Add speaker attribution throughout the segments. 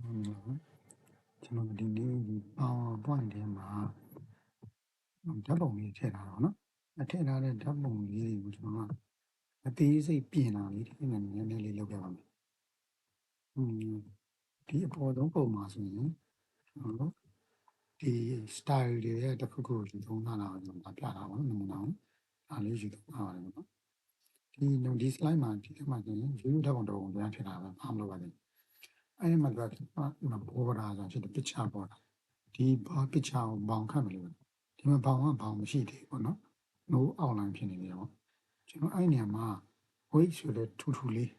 Speaker 1: ကျွန်တော်ဒီနေ့ PowerPoint ထဲမှာဓာတ်ပုံလေးထည့်ထားတာပေါ့နော်။အထည့်ထားတဲ့ဓာတ်ပုံလေးတွေကိုကျွန်တော်ကအသေးစိတ်ပြင်တာလေးဒီနေ့နည်းနည်းလေးလုပ်ခဲ့ပါမယ်။ဟွန်းဒီအပေါ်ဆုံးပုံမှာဆိုရင်ကျွန်တော်ဒီ style တွေရဲ့တစ်ခုခုကိုသုံးတာတော့ကျွန်တော်ပြတာပေါ့နမူနာကို။အားလေးယူတော့ပါတယ်ပေါ့နော်။ဒီဒီ slide မှာဒီထဲမှာဆိုရင်ရိုးရိုးဓာတ်ပုံတစ်ပုံပြန်ဖြစ်တာပဲအားမလို့ပါဘူး။ အဲ့ဒီမှာကဒီမှာပေါ်တာဆိုဖြစ်တဲ့ picture ပေါ်တာဒီဘာ picture ကိုဘောင်ခတ်မလို့ဒီမှာဘောင်ကဘောင်မရှိသေးဘူးပေါ့နော် no outline ဖြစ်နေတယ်ပေါ့ကျွန်တော်အဲ့နေရာမှာ weight ဆိုတဲ့ထူထူလေး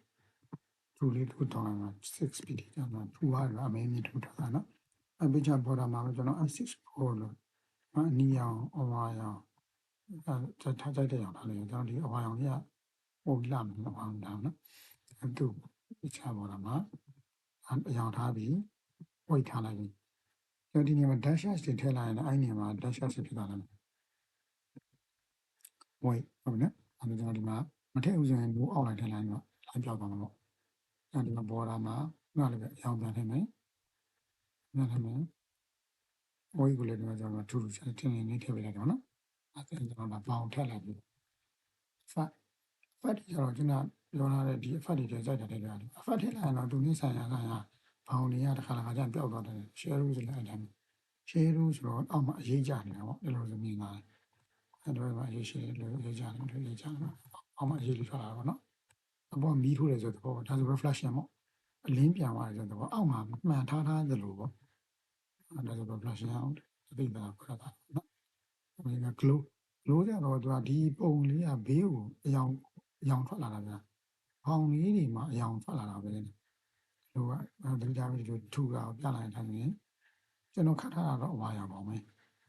Speaker 1: ထူလေးထူထောင်လာ6 pt ကျတော့ထူရတာအမေမြင့်ထူထားတာနော်အဲ့ picture ပေါ်တာမှာကျွန်တော် i6 ပေါ်လို့အနီရောင်အဝါရောင်အဲထားကြိုက်တဲ့ရောင်ထားလို့ကျွန်တော်ဒီအဝါရောင်ကြီးကပုံလာမှာအဝါရောင်နော်အဲ့သူ picture ပေါ်တာမှာအ ရောင်ထားပြီး weight ထားလိုက်ပြီကျွန်တော်ဒီနေရာမှာ dash dash တွေထည့်လိုက်ရင်အဲ့နေရာမှာ dash dash ဖြစ်သွားတယ် weight ဟုတ်နော်အဲ့ဒါကျွန်တော်ဒီမှာမထည့်ဦးစရင်ဘူးအောက်လိုက်ထည့်လိုက်တော့လိုင်းပြောက်သွားမှာပေါ့အဲ့ဒီမှာ border မှာငါလည်းပဲအရောင်ပြန်ထည့်မယ်ငါထည့်မယ် weight ကိုလည်းဒီမှာကျွန်တော်ထူထူချက်ထည့်နေနေထည့်ပေးလိုက်တော့နော်အဲ့ဒါကျွန်တော်ကဘောင်ထည့်လိုက်ပြီ fat fat ကျတော့ကျွန်တော်ပြောလာတဲ့ဒီ fat တွေကြိုက်တာတဲ့ကြတယ် fat ထည့်လိုက်ရင်တော့သူနည်းဆိုင်ရာဆိုင်ရာဘောင်တွေကတစ်ခါတစ်ခါကျပျောက်သွားတယ် share rule ဆိုလည်းအဲ့ဒါ share rule ဆိုတော့အောက်မှာအရေးကြနေတာပေါ့အဲ့လိုဆိုမြင်လာတယ်အဲ့တော့မှအရေးရှိတယ်လို့ရေးကြတယ်လို့ရေးကြတယ်အောက်မှာအရေးလေးထွက်လာတာပေါ့နော်အပေါ်မီးထိုးတယ်ဆိုတော့ဒါဆို reflection ပေါ့အလင်းပြန်သွားတယ်ဆိုတော့အောက်မှာမှန်ထားထားသလိုပေါ့ဒါဆို reflection အောင်အသိတာခရတာနော်ဒီက glow glow ကြတော့သူကဒီပုံလေးကဘေးကိုအယောင် အယောင်ထွက်လာတာဗျာဘောင်လေးတွေမှာအယောင်ထွက်လာတာပဲလေလို့ကတတိယဗီဒီယိုထူတာကိုပြလိုက်တဲ့အခါကျရင်ကျွန်တော်ခတ်ထားတာတော့အဝါရောင်ပါမယ်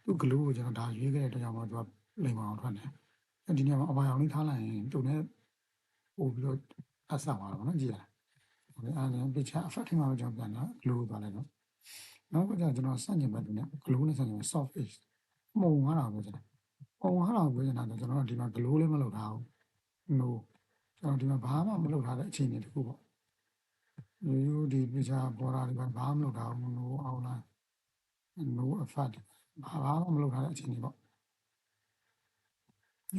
Speaker 1: သူ glow ကိုကျွန်တော်ဒါရွေးခဲ့တဲ့အတွက်ကြောင့်မို့သူကလိမ်မအောင်ထွက်တယ်အဲဒီနေရာမှာအဝါရောင်လေးထားလိုက်ရင်သူနဲ့ပို့ပြီးတော့အဆောက်ပါတော့နော်ကြည့်ရဟုတ်ကဲ့အဲဒီ picture effect ထဲမှာကျွန်တော်ပြန်တော့ glow သွားလိုက်တော့နောက်ကကျကျွန်တော်စတင်ဘက်တူနဲ့ glow နဲ့စတင်ဘက် soft edge မှုံသွားတာပဲကျွန်တော်ပုံသွားတာပဲကျွန်တော်ကျွန်တော်ဒီမှာ glow လေးမလုပ်ထားဘူး no ကျွန်တော်ဒီမှာဘာမှမလုပ်ထားတဲ့အခြေအနေတခုပေါ့ရိုးရိုးဒီ picture ပေါ်တာဒီမှာဘာမှမလုပ်ထားဘူး no outline no effect ဘာမှမလုပ်ထားတဲ့အခြေအနေပေါ့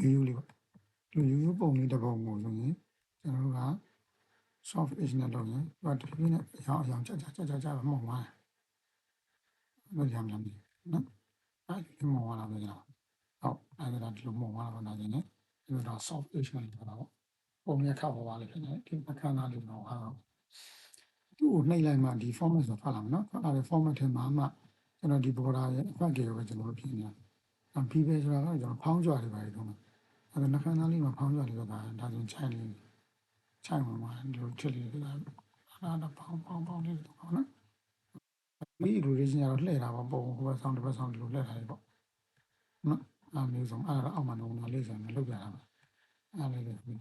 Speaker 1: ရိုးရိုးလေးပေါ့ဒီရိုးရိုးပုံလေးတစ်ပုံကိုဆိုရင်ကျွန်တော်တို့က soft edge နဲ့လုပ်ရင်သူကတဖြည်းဖြည်းနဲ့အရောင်အရောင်ကြကြကြကြကြမှောင်သွားတယ်။လို့ရမ်းရမ်းနော်။အဲဒီမှောင်သွားတာပဲကျွန်တော်။ဟုတ်အဲဒီတော့ဒီလိုမှောင်သွားတာတော့နေနေ ဒီတော့ soft edge နဲ့လုပ်တာပေါ့။ပုံရခါပေါ်ပါလိမ့်ဖြစ်နေဒီပကန်းသားလေးတော့ဟာ။သူ့ကိုနှိပ်လိုက်မှဒီ format ဆိုထွက်လာမယ်နော်။ထွက်လာတဲ့ format ထဲမှာမှကျွန်တော်ဒီ border ရဲ့ effect တွေကိုပဲကျွန်တော်တို့ပြင်နေတာ။အပီးပဲဆိုတာကကျွန်တော်ဖောင်းကြွတွေပါလေတော့။အဲဒါနှခမ်းသားလေးမှာဖောင်းကြွတွေတော့ဒါဒါဆိုချိုင်လေးချိုင်မှာမှာဒီလိုချစ်လေးကအားတော့ပေါင်းပေါင်းပေါင်းလေးတော့နော်မိလူတွေချင်းကတော့လှည့်တာပေါ့ပုံဟိုဘက်ဆောင်တစ်ဘက်ဆောင်ဒီလိုလှည့်တာလေပေါ့နော် အားမျိုးစုံအဲ့ဒါအောက်မှာတော့လေးဆိုင်နဲ့လောက်ပြတာပါအဲ့လေးလေးအဲ့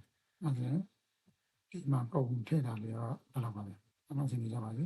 Speaker 1: ဒါဒီမှာပုံထည့်တာလေးတော့ဘယ်လောက်ပါလဲအနောက်ချင်းကြပါစေ